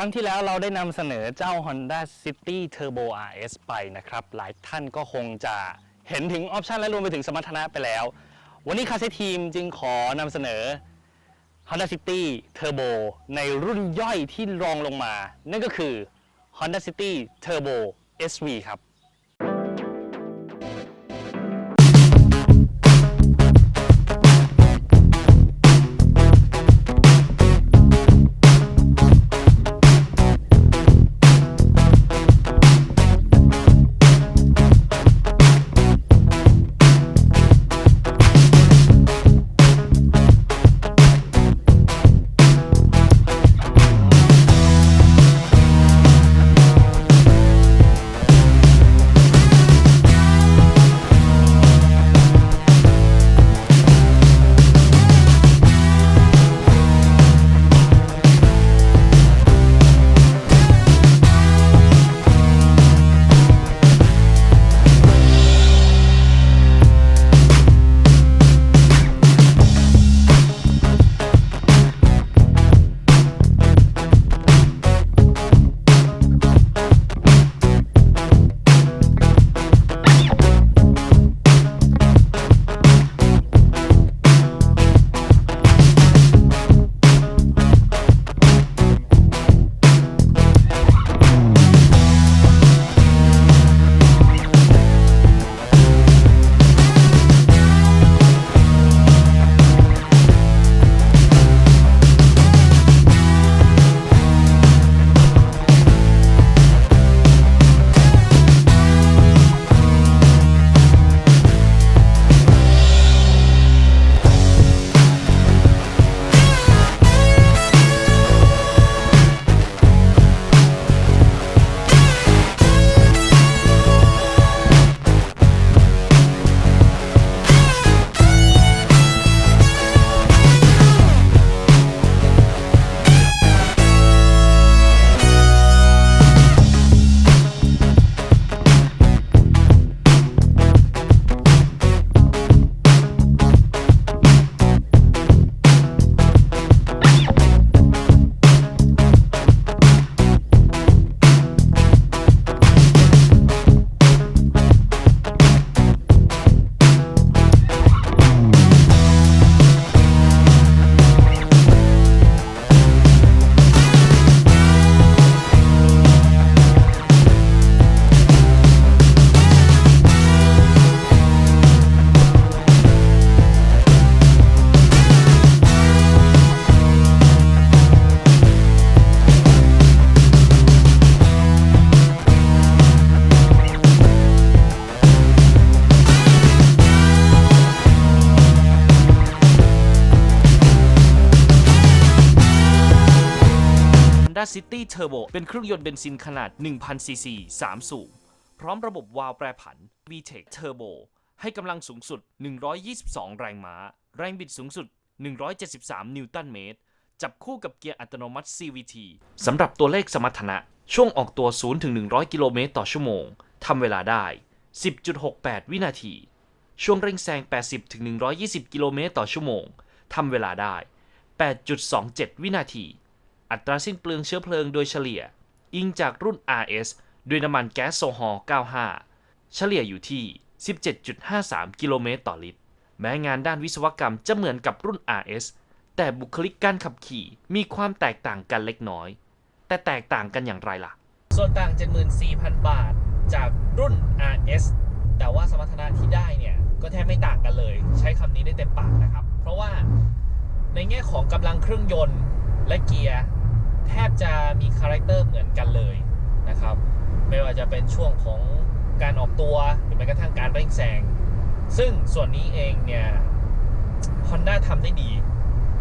ครั้งที่แล้วเราได้นำเสนอเจ้า Honda City Turbo RS ไปนะครับ หลายท่านก็คงจะเห็นถึงออปชันและรวมไปถึงสมรรถนะไปแล้ว วันนี้คาเซทีมจึงขอนำเสนอ Honda City Turbo ในรุ่นย่อยที่รองลงมา นั่นก็คือ Honda City Turbo SV ครับ City Turbo เป็นเครื่องยนต์เบนซินขนาด 1,000 ซีซี3สูบพร้อมระบบวาล์วแปรผัน VTEC Turbo ให้กำลังสูงสุด 122 แรงม้า แรงบิดสูงสุด 173 นิวตันเมตร จับคู่กับเกียร์อัตโนมัติ CVT สำหรับตัวเลขสมรรถนะ ช่วงออกตัว0ถึง100 กิโลเมตรต่อชั่วโมง ทำเวลาได้ 10.68 วินาที ช่วงเร่งแซง 80ถึง120 กิโลเมตรต่อชั่วโมง ทำเวลาได้ 8.27 วินาที อัตราสิ้นเปลืองเชื้อเพลิงโดยเฉลี่ย อิงจากรุ่น RS ด้วยน้ำมันแก๊สโซฮอล์ 95 เฉลี่ยอยู่ที่ 17.53 กิโลเมตรต่อลิตร แม้งานด้านวิศวกรรมจะเหมือนกับรุ่น RS แต่บุคลิกการขับขี่มีความแตกต่างกันเล็กน้อย แต่แตกต่างกันอย่างไรล่ะ ส่วนต่าง 74,000 บาทจากรุ่น RS แต่ว่าสมรรถนะที่ได้เนี่ย ก็แทบไม่ต่างกันเลย ใช้คำนี้ได้เต็มปากนะครับ เพราะว่าในแง่ของกำลังเครื่องยนต์และเกียร์ แทบจะมีคาแรคเตอร์เหมือนกันเลยนะครับ ไม่ว่าจะเป็นช่วงของการออกตัวหรือแม้กระทั่งการเร่งแซงซึ่งส่วนนี้เองเนี่ย Honda ทำได้ดี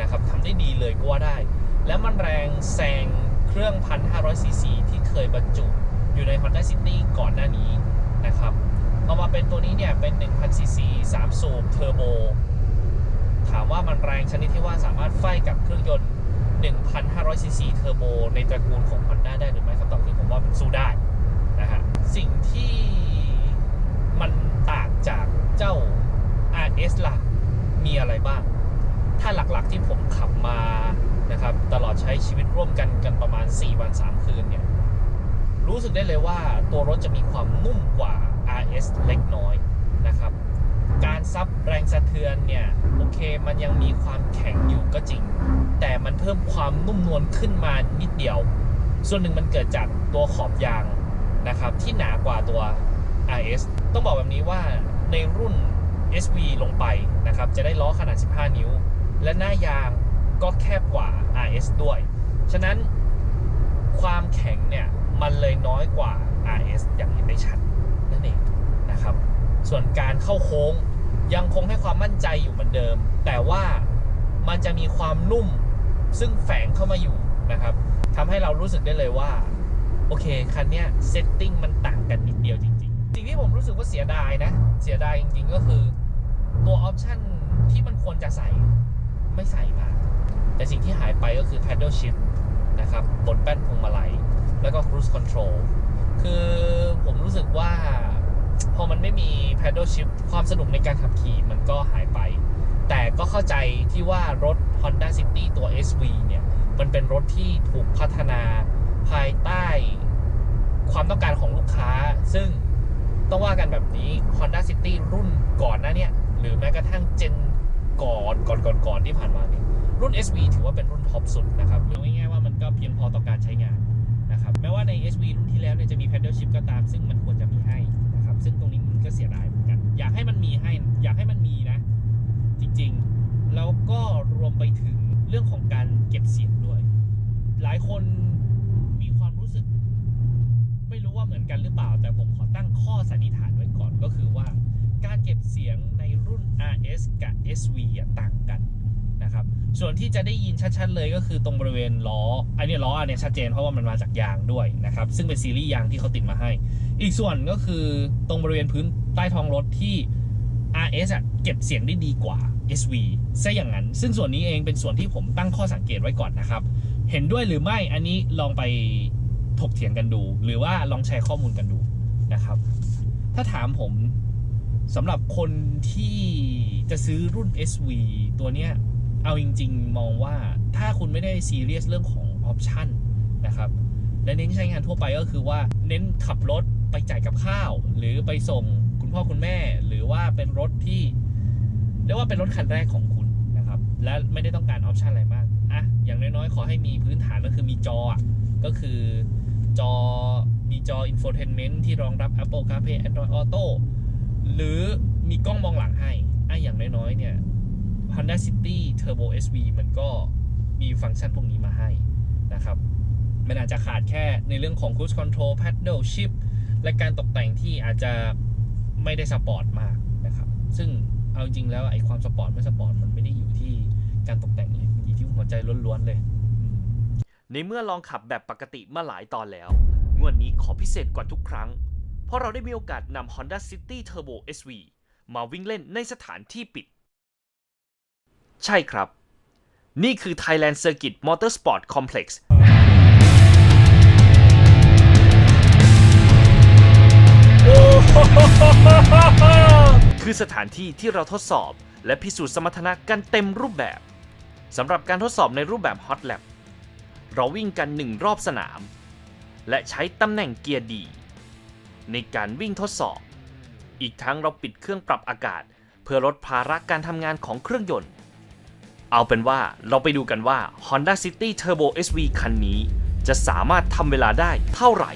นะครับทำได้ดีเลยก็ว่าได้ แล้วมันแรงแซงเครื่อง 1,500 ซีซีที่เคยบรรจุอยู่ใน Honda City ก่อนหน้านี้นะครับพอามาเป็นตัวนี้เนี่ย เป็น 1,000 ซีซี3สูบเทอร์โบ ถามว่ามันแรงชนิดที่ว่าสามารถไฟกับเครื่องยนต์ 1,500 ซีซีเทอร์โบในตระกูลของ Honda ได้หรือไม่คำตอบคือผมว่ามันสู้ได้นะฮะสิ่งที่มันต่างจากเจ้า RS ล่ะมีอะไรบ้าง ถ้าหลักๆที่ผมขับมานะครับตลอดใช้ชีวิตร่วมกันกันประมาณ 4 วัน 3 คืนเนี่ยรู้สึกได้เลยว่าตัวรถจะมีความนุ่มกว่า RS เล็กน้อยนะครับ การซับแรงสะเทือนเนี่ยโอเคมันยังมีความแข็งอยู่ก็จริง แต่มันเพิ่มความนุ่มนวลขึ้นมานิดเดียว ส่วนหนึ่งมันเกิดจากตัวขอบยางนะครับที่หนากว่าตัว RS ต้องบอกแบบนี้ว่าในรุ่น SV ลงไปนะครับจะได้ล้อขนาด 15 นิ้ว และหน้ายางก็แคบกว่า RS ด้วย ฉะนั้นความแข็งเนี่ยมันเลยน้อยกว่า RS อย่างเห็นได้ชัดนั่นเองนะครับ ส่วนการเข้าโค้งยังคงให้ความมั่นใจอยู่เหมือนเดิม แต่ว่ามันจะมีความนุ่มซึ่งแฝงเข้ามาอยู่นะครับทำให้เรารู้สึกได้เลยว่า โอเค คันนี้เซตติ้งมันต่างกันนิดเดียวจริงๆ สิ่งที่ผมรู้สึกว่าเสียดายนะ เสียดายจริงๆก็คือ ตัวออปชันที่มันควรจะใส่ไม่ใส่มา แต่สิ่งที่หายไปก็คือ paddle shift นะครับบนแป้นพวงมาลัย แล้วก็ cruise control คือผมรู้สึกว่า พอมันไม่มี paddle shift ความสนุกในการขับขี่มันก็หายไป แต่ก็เข้าใจที่ว่ารถ Honda City ตัว SV เนี่ย มันเป็นรถที่ถูกพัฒนาภายใต้ความต้องการของลูกค้า ซึ่งต้องว่ากันแบบนี้ Honda City รุ่นก่อนหน้าเนี่ย หรือแม้กระทั่งเจนก่อนก่อนก่อนก่อนที่ผ่านมาเนี่ย รุ่น SV ถือว่าเป็นรุ่นท็อปสุดนะครับเอาง่ายๆว่ามันก็เพียงพอต่อการใช้งานนะครับ แม้ว่าใน SV รุ่นที่แล้วเนี่ยจะมี paddle shift ก็ตาม ซึ่งมันควรจะ ซึ่งตรงนี้มันก็เสียดายเหมือนกัน อยากให้มันมีให้ อยากให้มันมีนะ จริงๆ แล้วก็รวมไปถึงเรื่องของการเก็บเสียงด้วย หลายคนมีความรู้สึก ไม่รู้ว่าเหมือนกันหรือเปล่า แต่ผมขอตั้งข้อสันนิษฐานไว้ก่อนก็คือว่า การเก็บเสียงในรุ่น RS กับ SV ต่างกันนะครับ ส่วนที่จะได้ยินชัดๆเลยก็คือตรงบริเวณล้อ อันนี้ล้ออันเนี้ยชัดเจนเพราะว่ามันมาจากยางด้วยนะครับ ซึ่งเป็นซีรีส์ยางที่เขาติดมาให้ อีกส่วนก็คือตรงบริเวณพื้นใต้ท้องรถที่ RS อะเก็บเสียงได้ดีกว่า SV ซะอย่างนั้น ซึ่งส่วนนี้เองเป็นส่วนที่ผมตั้งข้อสังเกตไว้ก่อนนะครับ เห็นด้วยหรือไม่อันนี้ลองไปถกเถียงกันดู หรือว่าลองแชร์ข้อมูลกันดูนะครับ ถ้าถามผมสำหรับคนที่จะซื้อรุ่น SV ตัวเนี้ยเอาจริง ๆ มองว่าถ้าคุณไม่ได้ซีเรียสเรื่องของออปชันนะครับ และเน้นใช้งานทั่วไปก็คือว่าเน้นขับรถ ไปจ่ายกับข้าว หรือไปส่งคุณพ่อคุณแม่ หรือว่าเป็นรถที่เรียกว่าเป็นรถคันแรกของคุณนะครับ และไม่ได้ต้องการออปชันอะไรมากอะอย่างน้อยๆ ขอให้มีพื้นฐานก็คือมีจอก็คือจอมีจอ infotainment ที่รองรับ Apple CarPlay Android Auto หรือมีกล้องมองหลังให้อะอย่างน้อยๆเนี่ย Honda City Turbo SV มันก็มีฟังก์ชันพวกนี้มาให้นะครับ มันอาจจะขาดแค่ในเรื่องของ cruise control paddle shift และการตกแต่งที่อาจจะไม่ได้สปอร์ตมากนะครับ ซึ่งเอาจริงแล้วไอ้ความสปอร์ตไม่สปอร์ตมันไม่ได้อยู่ที่การตกแต่งเลยมันอยู่ที่หัวใจล้วนๆเลยในเมื่อลองขับแบบปกติมาหลายตอนแล้ว งวดนี้ขอพิเศษกว่าทุกครั้ง เพราะเราได้มีโอกาสนำ Honda City Turbo SV มาวิ่งเล่นในสถานที่ปิด ใช่ครับ นี่คือ Thailand Circuit Motorsport Complex คือสถานที่ที่เราทดสอบ และพิสูจน์สมรรถนะกันเต็มรูปแบบสำหรับการทดสอบในรูปแบบ Hot Lap เราวิ่งกันหนึ่งรอบสนาม และใช้ตำแหน่งเกียร์ดี ในการวิ่งทดสอบ อีกทั้งเราปิดเครื่องปรับอากาศ เพื่อลดภาระการทำงานของเครื่องยนต์ เอาเป็นว่าเราไปดูกันว่า Honda City Turbo SV คันนี้ จะสามารถทำเวลาได้เท่าไหร่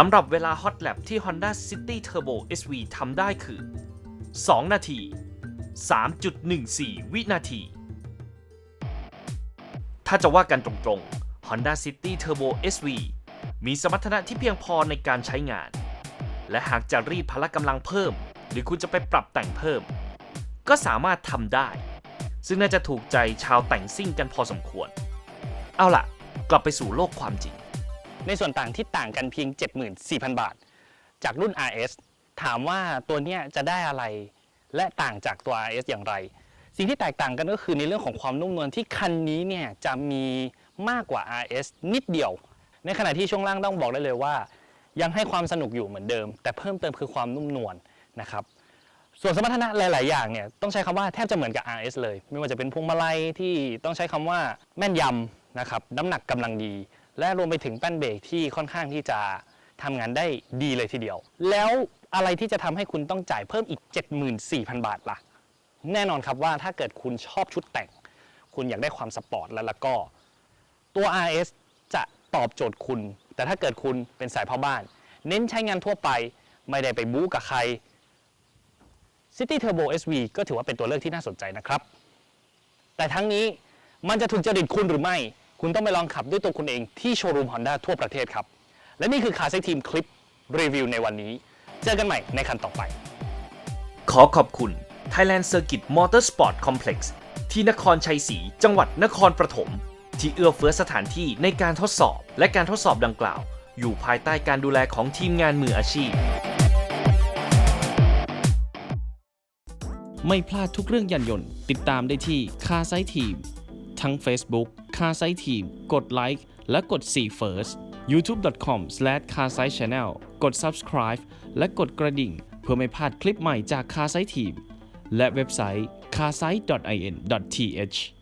สำหรับเวลา Hot Lap ที่ Honda City Turbo SV ทำได้คือ 2 นาที 3.14 วินาที ถ้าจะว่ากันตรงๆ Honda City Turbo SV มีสมรรถนะที่เพียงพอในการใช้งาน และหากจะรีดพละกำลังเพิ่ม หรือคุณจะไปปรับแต่งเพิ่ม ก็สามารถทำได้ ซึ่งน่าจะถูกใจชาวแต่งซิ่งกันพอสมควร เอาล่ะ กลับไปสู่โลกความจริง ในส่วนต่างที่ต่างกันเพียง 74,000 บาท จากรุ่น RS ถามว่าตัวเนี้ยจะได้อะไร และต่างจากตัว RS อย่างไร สิ่งที่แตกต่างกันก็คือในเรื่องของความนุ่มนวลที่คันนี้เนี่ยจะมีมากกว่า RS นิดเดียว ในขณะที่ช่วงล่างต้องบอกได้เลยว่า ยังให้ความสนุกอยู่เหมือนเดิม แต่เพิ่มเติมคือความนุ่มนวลนะครับส่วนสมรรถนะหลาย ๆ อย่างเนี่ยต้องใช้คำว่าแทบจะเหมือนกับ RS เลย ไม่ว่าจะเป็นพวงมาลัยที่ต้องใช้คำว่าแม่นยำนะครับน้ำหนักกำลังดี และรวมไปถึงแป้นเบรกที่ค่อนข้างที่จะทำงานได้ดีเลยทีเดียว แล้วอะไรที่จะทำให้คุณต้องจ่ายเพิ่มอีก 74,000 บาทล่ะ แน่นอนครับว่าถ้าเกิดคุณชอบชุดแต่ง คุณอยากได้ความสปอร์ตแล้วแล้วก็ ตัว RS จะตอบโจทย์คุณ แต่ถ้าเกิดคุณเป็นสายพ่อบ้าน เน้นใช้งานทั่วไปไม่ได้ไปบู๊กับใคร City Turbo SV ก็ถือว่าเป็นตัวเลือกที่น่าสนใจนะครับ แต่ทั้งนี้มันจะถูกจริตคุณหรือไม่ คุณต้องไปลองขับด้วยตัวคุณเองที่โชว์รูม Honda ทั่วประเทศครับ และนี่คือคา s ซทีมคลิปรีวิวในวันนี้ เจอกันใหม่ในคันต่อไป ขอขอบคุณ Thailand Circuit Motorsport Complex ที่นครชัยศรีจังหวัดนครปฐมที่เอื้อเฟื้อสถานที่ในการทดสอบ และการทดสอบดังกล่าว อยู่ภายใต้การดูแลของทีมงานมืออาชีพ ไม่พลาดทุกเรื่องยานยนต์ ติดตามได้ที่คาไซทีม ทั้ง Facebook คาไซทีมกดไลค์และกด4 First youtube.com/c a r s i channel กด subscribe และกดกระดิ่ง เพื่อไม่พลาดคลิปใหม่จากคาไซทีมและเว็บไซต์ c a s a i in th